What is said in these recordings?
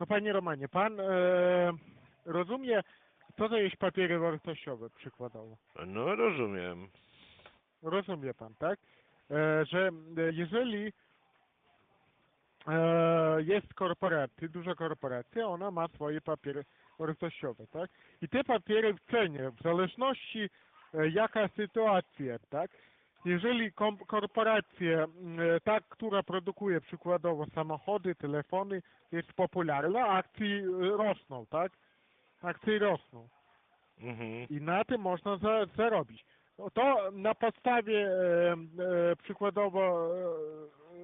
No panie Romanie, pan e, rozumie, co to jest papiery wartościowe przykładowo? No rozumiem. Rozumie pan, tak? E, że e, jeżeli e, jest korporacja, duża korporacja, ona ma swoje papiery wartościowe, tak? I te papiery w cenie, w zależności e, jaka sytuacja, tak? Jeżeli korporacja, m, e, ta, która produkuje przykładowo samochody, telefony, jest popularna, akcje e, rosną, tak? Akcje rosną Mhm. i na tym można za, zarobić. No to na podstawie e, e, przykładowo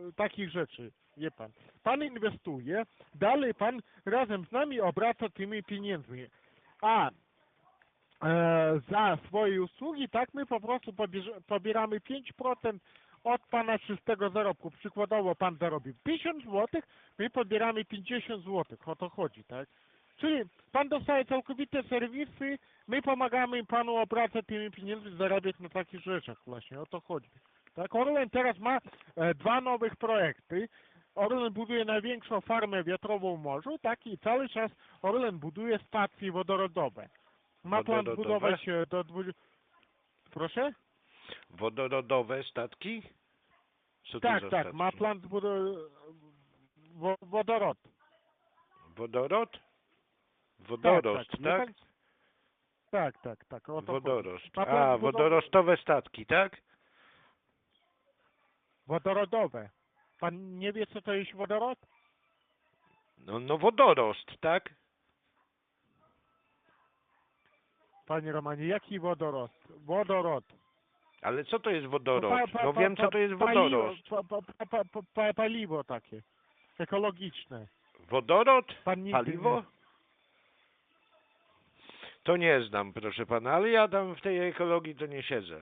e, takich rzeczy, wie pan. Pan inwestuje, dalej pan razem z nami obraca tymi pieniędzmi. A e, za swoje usługi, tak my po prostu pobieramy 5% od pana czystego zarobku. Przykładowo pan zarobił 50 zł, my pobieramy 50 zł. O to chodzi, tak? Czyli pan dostaje całkowite serwisy, my pomagamy panu obracać tymi pieniędzmi, zarabiać na takich rzeczach właśnie, o to chodzi. Tak, Orlen teraz ma e, dwa nowych projekty. Orlen buduje największą farmę wiatrową w morzu, tak i cały czas Orlen buduje stacje wodorodowe. Ma plan Wodorodowe? zbudować e, do 20... Proszę? Wodorodowe statki? Co to Tak, za tak, statki? ma plan zbudować wodorod. Wodorod? Wodorost, tak, tak? tak? Tak, tak, tak. O to chodzi. Wodorost. Ma plan A, zbudować- wodorostowe statki, tak? Wodorodowe. Pan nie wie, co to jest wodorod? No, no wodorost, tak? Panie Romanie, jaki wodorod? Wodorod. Ale co to jest wodorost? pa- pa- No pa- wiem, co to jest paliwo- wodorost. pa- pa- pa- pa- pa- pa- Paliwo takie. Ekologiczne. Wodorod? Pan nigdy Paliwo? To nie znam, proszę pana, ale ja tam w tej ekologii to nie siedzę.